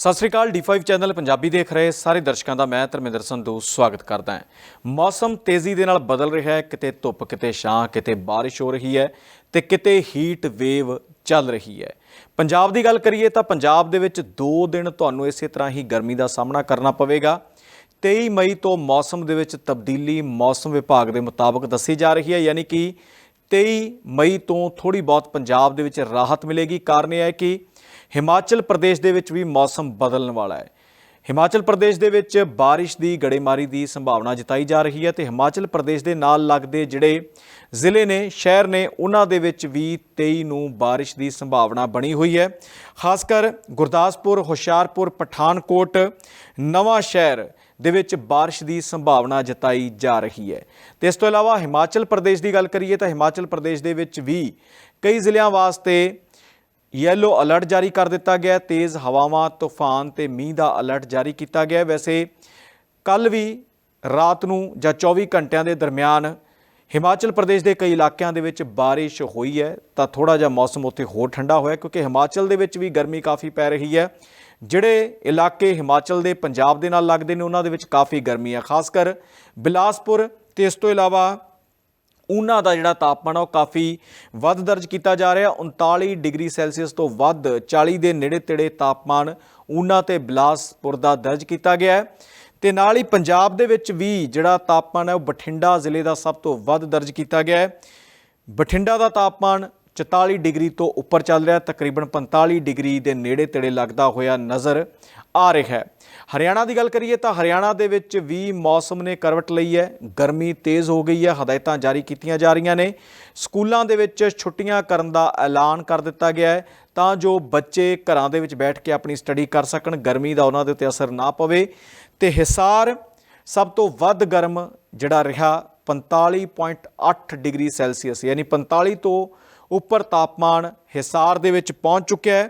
ਸਤਿ ਸ੍ਰੀ ਅਕਾਲ D5 channel Punjabi ਦੇਖ ਰਹੇ ਸਾਰੇ ਦਰਸ਼ਕਾਂ ਦਾ ਮੈਂ ਧਰਮਿੰਦਰ ਸੰਧੂ ਸਵਾਗਤ ਕਰਦਾ ਹਾਂ। ਮੌਸਮ ਤੇਜ਼ੀ ਦੇ ਨਾਲ ਬਦਲ ਰਿਹਾ ਹੈ, ਕਿਤੇ ਧੁੱਪ, ਕਿਤੇ ਛਾਂ, ਕਿਤੇ ਬਾਰਿਸ਼ ਹੋ ਰਹੀ ਹੈ ਤੇ ਕਿਤੇ ਹੀਟ ਵੇਵ ਚੱਲ ਰਹੀ ਹੈ। ਪੰਜਾਬ ਦੀ ਗੱਲ ਕਰੀਏ ਤਾਂ ਪੰਜਾਬ ਦੇ ਵਿੱਚ 2 ਦਿਨ ਤੁਹਾਨੂੰ ਇਸੇ ਤਰ੍ਹਾਂ ਹੀ ਗਰਮੀ ਦਾ ਸਾਹਮਣਾ ਕਰਨਾ ਪਵੇਗਾ। 23 ਮਈ ਤੋਂ ਮੌਸਮ ਦੇ ਵਿੱਚ ਤਬਦੀਲੀ ਮੌਸਮ ਵਿਭਾਗ ਦੇ ਮੁਤਾਬਕ ਦੱਸੀ ਜਾ ਰਹੀ ਹੈ, ਯਾਨੀ ਕਿ 23 ਮਈ ਤੋਂ ਥੋੜੀ ਬਹੁਤ ਪੰਜਾਬ ਦੇ ਵਿੱਚ ਰਾਹਤ ਮਿਲੇਗੀ। ਕਾਰਨ ਇਹ ਹੈ ਕਿ ਹਿਮਾਚਲ ਪ੍ਰਦੇਸ਼ ਦੇ ਵਿੱਚ ਵੀ ਮੌਸਮ ਬਦਲਣ ਵਾਲਾ ਹੈ। ਹਿਮਾਚਲ ਪ੍ਰਦੇਸ਼ ਦੇ ਵਿੱਚ ਬਾਰਿਸ਼ ਦੀ ਗੜੇਮਾਰੀ ਦੀ ਸੰਭਾਵਨਾ ਜਤਾਈ ਜਾ ਰਹੀ ਹੈ ਤੇ ਹਿਮਾਚਲ ਪ੍ਰਦੇਸ਼ ਦੇ ਨਾਲ ਲੱਗਦੇ ਜਿਹੜੇ ਜ਼ਿਲ੍ਹੇ ਨੇ, ਸ਼ਹਿਰ ਨੇ, ਉਹਨਾਂ ਦੇ ਵਿੱਚ ਵੀ 23 ਨੂੰ ਬਾਰਿਸ਼ ਦੀ ਸੰਭਾਵਨਾ ਬਣੀ ਹੋਈ ਹੈ। ਖਾਸ ਕਰ ਗੁਰਦਾਸਪੁਰ, ਹੁਸ਼ਿਆਰਪੁਰ, ਪਠਾਨਕੋਟ, ਨਵਾਂ ਸ਼ਹਿਰ ਦੇ ਵਿੱਚ ਬਾਰਿਸ਼ ਦੀ ਸੰਭਾਵਨਾ ਜਤਾਈ ਜਾ ਰਹੀ ਹੈ। ਤੇ ਇਸ ਤੋਂ ਇਲਾਵਾ ਹਿਮਾਚਲ ਪ੍ਰਦੇਸ਼ ਦੀ ਗੱਲ ਕਰੀਏ ਤਾਂ ਹਿਮਾਚਲ ਪ੍ਰਦੇਸ਼ ਦੇ ਵਿੱਚ ਵੀ ਕਈ ਜ਼ਿਲ੍ਹਿਆਂ ਵਾਸਤੇ ਯੈਲੋ ਅਲਰਟ ਜਾਰੀ ਕਰ ਦਿੱਤਾ ਗਿਆ ਤੇਜ਼ ਹਵਾਵਾਂ, ਤੂਫਾਨ ਤੇ ਮੀਂਹ ਦਾ ਅਲਰਟ ਜਾਰੀ ਕੀਤਾ ਗਿਆ ਵੈਸੇ ਕੱਲ ਵੀ ਰਾਤ ਨੂੰ ਜਾਂ 24 ਘੰਟਿਆਂ ਦੇ ਦਰਮਿਆਨ ਹਿਮਾਚਲ ਪ੍ਰਦੇਸ਼ ਦੇ ਕਈ ਇਲਾਕਿਆਂ ਦੇ ਵਿੱਚ ਬਾਰਿਸ਼ ਹੋਈ ਹੈ। ਤਾਂ ਥੋੜਾ ਜਿਹਾ ਮੌਸਮ ਉੱਥੇ ਹੋਰ ਠੰਡਾ ਹੋਇਆ ਕਿਉਂਕਿ ਹਿਮਾਚਲ ਦੇ ਵਿੱਚ ਵੀ ਗਰਮੀ ਕਾਫੀ ਪੈ ਰਹੀ ਹੈ। ਜਿਹੜੇ ਇਲਾਕੇ ਹਿਮਾਚਲ ਦੇ ਪੰਜਾਬ ਦੇ ਨਾਲ ਲੱਗਦੇ ਨੇ, ਉਹਨਾਂ ਦੇ ਵਿੱਚ ਕਾਫੀ ਗਰਮੀ ਹੈ। ਖਾਸ ਕਰ ਬਿਲਾਸਪੁਰ ਤੇ ਇਸ ਤੋਂ ਇਲਾਵਾ ਉਹਨਾਂ ਦਾ ਜਿਹੜਾ ਤਾਪਮਾਨ ਆ ਉਹ ਕਾਫੀ ਵੱਧ ਦਰਜ ਕੀਤਾ ਜਾ ਰਿਹਾ। 39 ਡਿਗਰੀ ਸੈਲਸੀਅਸ ਤੋਂ ਵੱਧ 40 ਦੇ ਨੇੜੇ ਤੇੜੇ ਤਾਪਮਾਨ ਉਹਨਾਂ ਤੇ ਬਿਲਾਸਪੁਰ ਦਾ ਦਰਜ ਕੀਤਾ ਗਿਆ ਹੈ। ਤੇ ਨਾਲ ਹੀ ਪੰਜਾਬ ਦੇ ਵਿੱਚ ਵੀ ਜਿਹੜਾ ਤਾਪਮਾਨ ਹੈ ਉਹ ਬਠਿੰਡਾ ਜ਼ਿਲ੍ਹੇ ਦਾ ਸਭ ਤੋਂ ਵੱਧ ਦਰਜ ਕੀਤਾ ਗਿਆ ਹੈ। ਬਠਿੰਡਾ ਦਾ ਤਾਪਮਾਨ 44 ਡਿਗਰੀ ਤੋਂ ਉੱਪਰ ਚੱਲ ਰਿਹਾ, ਤਕਰੀਬਨ 45 ਡਿਗਰੀ ਦੇ ਨੇੜੇ ਤੇੜੇ ਲੱਗਦਾ ਹੋਇਆ ਨਜ਼ਰ ਆ ਰਿਹਾ ਹੈ। ਹਰਿਆਣਾ ਦੀ ਗੱਲ ਕਰੀਏ ਤਾਂ ਹਰਿਆਣਾ ਦੇ ਵਿੱਚ ਵੀ ਮੌਸਮ ਨੇ ਕਰਵਟ ਲਈ ਹੈ। ਗਰਮੀ ਤੇਜ਼ ਹੋ ਗਈ ਹੈ, ਹਦਾਇਤਾਂ ਜਾਰੀ ਕੀਤੀਆਂ ਜਾ ਰਹੀਆਂ ਨੇ। ਸਕੂਲਾਂ ਦੇ ਵਿੱਚ ਛੁੱਟੀਆਂ ਕਰਨ ਦਾ ਐਲਾਨ ਕਰ ਦਿੱਤਾ ਗਿਆ ਹੈ। ਤਾਂ ਜੋ ਬੱਚੇ ਘਰਾਂ ਦੇ ਵਿੱਚ ਬੈਠ ਕੇ ਆਪਣੀ ਸਟੱਡੀ ਕਰ ਸਕਣ, ਗਰਮੀ ਦਾ ਉਹਨਾਂ ਦੇ ਉੱਤੇ ਅਸਰ ਨਾ ਪਵੇ। ਤੇ ਹਿਸਾਰ ਸਭ ਤੋਂ ਵੱਧ ਗਰਮ ਜਿਹੜਾ ਰਿਹਾ 45.8 ਡਿਗਰੀ ਸੈਲਸੀਅਸ, ਯਾਨੀ 45 ਤੋਂ ਉੱਪਰ ਤਾਪਮਾਨ ਹਿਸਾਰ ਦੇ ਵਿੱਚ ਪਹੁੰਚ ਚੁੱਕਿਆ ਹੈ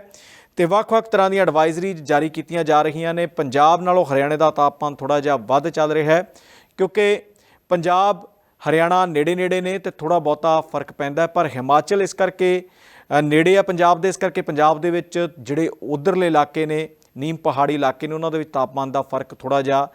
ਤੇ ਵੱਖ-ਵੱਖ ਤਰ੍ਹਾਂ ਦੀਆਂ ਐਡਵਾਈਜ਼ਰੀ ਜਾਰੀ ਕੀਤੀਆਂ ਜਾ ਰਹੀਆਂ ਨੇ। ਪੰਜਾਬ ਨਾਲੋਂ ਹਰਿਆਣੇ ਦਾ ਤਾਪਮਾਨ ਥੋੜਾ ਜਿਹਾ ਵੱਧ ਚੱਲ ਰਿਹਾ ਹੈ ਕਿਉਂਕਿ ਪੰਜਾਬ, ਹਰਿਆਣਾ ਨੇੜੇ-ਨੇੜੇ ਨੇ ਤੇ ਥੋੜਾ ਬਹੁਤਾ ਫ਼ਰਕ ਪੈਂਦਾ ਪਰ ਹਿਮਾਚਲ ਇਸ ਕਰਕੇ ਨੇੜੇ ਆ ਪੰਜਾਬ ਦੇ, ਇਸ ਕਰਕੇ ਪੰਜਾਬ ਦੇ ਵਿੱਚ ਜਿਹੜੇ ਉਧਰਲੇ ਇਲਾਕੇ ਨੇ, ਨੀਮ ਪਹਾੜੀ ਇਲਾਕੇ ਨੇ, ਉਹਨਾਂ ਦੇ ਵਿੱਚ ਤਾਪਮਾਨ ਦਾ ਫ਼ਰਕ ਥੋੜਾ ਜਿਹਾ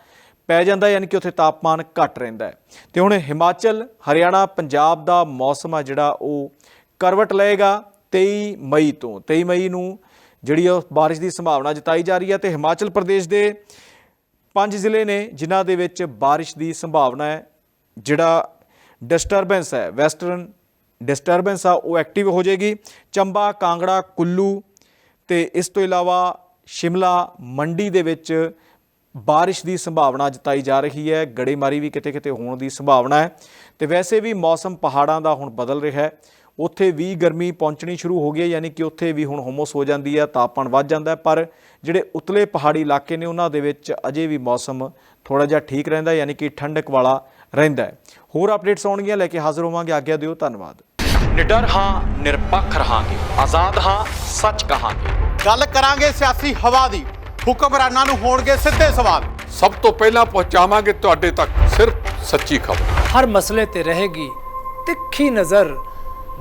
ਪੈ ਜਾਂਦਾ ਯਾਨੀ ਕਿ ਉੱਥੇ ਤਾਪਮਾਨ ਘੱਟ ਰਹਿੰਦਾ ਹੈ। ਤੇ ਹੁਣ ਹਿਮਾਚਲ, ਹਰਿਆਣਾ, ਪੰਜਾਬ ਦਾ ਮੌਸਮ ਆ ਜਿਹੜਾ ਉਹ ਕਰਵਟ ਲਏਗਾ 23 ਮਈ ਤੋਂ। 23 ਮਈ ਨੂੰ ਜਿਹੜੀ ਉਹ ਬਾਰਿਸ਼ ਦੀ ਸੰਭਾਵਨਾ ਜਤਾਈ ਜਾ ਰਹੀ ਹੈ ਤੇ ਹਿਮਾਚਲ ਪ੍ਰਦੇਸ਼ ਦੇ ਪੰਜ ਜ਼ਿਲ੍ਹੇ ਨੇ ਜਿਨ੍ਹਾਂ ਦੇ ਵਿੱਚ ਬਾਰਿਸ਼ ਦੀ ਸੰਭਾਵਨਾ ਹੈ। ਜਿਹੜਾ ਡਿਸਟਰਬੈਂਸ ਹੈ, ਵੈਸਟਰਨ ਡਿਸਟਰਬੈਂਸ ਆ, ਉਹ ਐਕਟਿਵ ਹੋ ਜਾਏਗੀ। ਚੰਬਾ, ਕਾਂਗੜਾ, ਕੁੱਲੂ ਤੇ ਇਸ ਤੋਂ ਇਲਾਵਾ ਸ਼ਿਮਲਾ, ਮੰਡੀ ਦੇ ਵਿੱਚ ਬਾਰਿਸ਼ ਦੀ ਸੰਭਾਵਨਾ ਜਤਾਈ ਜਾ ਰਹੀ ਹੈ। ਗੜੇਮਾਰੀ ਵੀ ਕਿਤੇ ਕਿਤੇ ਹੋਣ ਦੀ ਸੰਭਾਵਨਾ ਹੈ। ਤੇ ਵੈਸੇ ਵੀ ਮੌਸਮ ਪਹਾੜਾਂ ਦਾ ਹੁਣ ਬਦਲ ਰਿਹਾ ਹੈ। ਉੱਥੇ ਵੀ ਗਰਮੀ ਪਹੁੰਚਣੀ ਸ਼ੁਰੂ ਹੋ ਗਈ ਹੈ ਯਾਨੀ ਕਿ ਉੱਥੇ ਵੀ ਹੁਣ ਹਮਸ ਹੋ ਜਾਂਦੀ ਹੈ ਤਾਪਮਾਨ ਵੱਧ ਜਾਂਦਾ ਹੈ ਪਰ ਜਿਹੜੇ ਉਤਲੇ ਪਹਾੜੀ ਇਲਾਕੇ ਨੇ ਉਹਨਾਂ ਦੇ ਵਿੱਚ ਅਜੇ ਵੀ ਮੌਸਮ ਥੋੜਾ ਜਿਹਾ ਠੀਕ ਰਹਿੰਦਾ ਹੈ, ਯਾਨੀ ਕਿ ਠੰਡਕ ਵਾਲਾ ਰਹਿੰਦਾ ਹੈ। ਹੋਰ ਅਪਡੇਟਸ ਆਉਣਗੀਆਂ ਲੈ ਕੇ ਹਾਜ਼ਰ ਹੋਵਾਂਗੇ ਆਗਿਆ ਦਿਓ ਧੰਨਵਾਦ। ਨਿਡਰ ਹਾਂ ਨਿਰਪੱਖ ਰਹਾਂਗੇ ਆਜ਼ਾਦ ਹਾਂ ਸੱਚ ਕਹਾਂਗੇ। ਗੱਲ ਕਰਾਂਗੇ ਸਿਆਸੀ ਹਵਾ ਦੀ ਹੁਕਮਰਾਨਾਂ ਨੂੰ ਹੋਣਗੇ ਸਿੱਧੇ ਸਵਾਲ। ਸਭ ਤੋਂ ਪਹਿਲਾਂ ਪਹੁੰਚਾਵਾਂਗੇ ਤੁਹਾਡੇ ਤੱਕ ਸਿਰਫ ਸੱਚੀ ਖਬਰ। ਹਰ ਮਸਲੇ ਤੇ ਰਹੇਗੀ ਤਿੱਖੀ ਨਜ਼ਰ।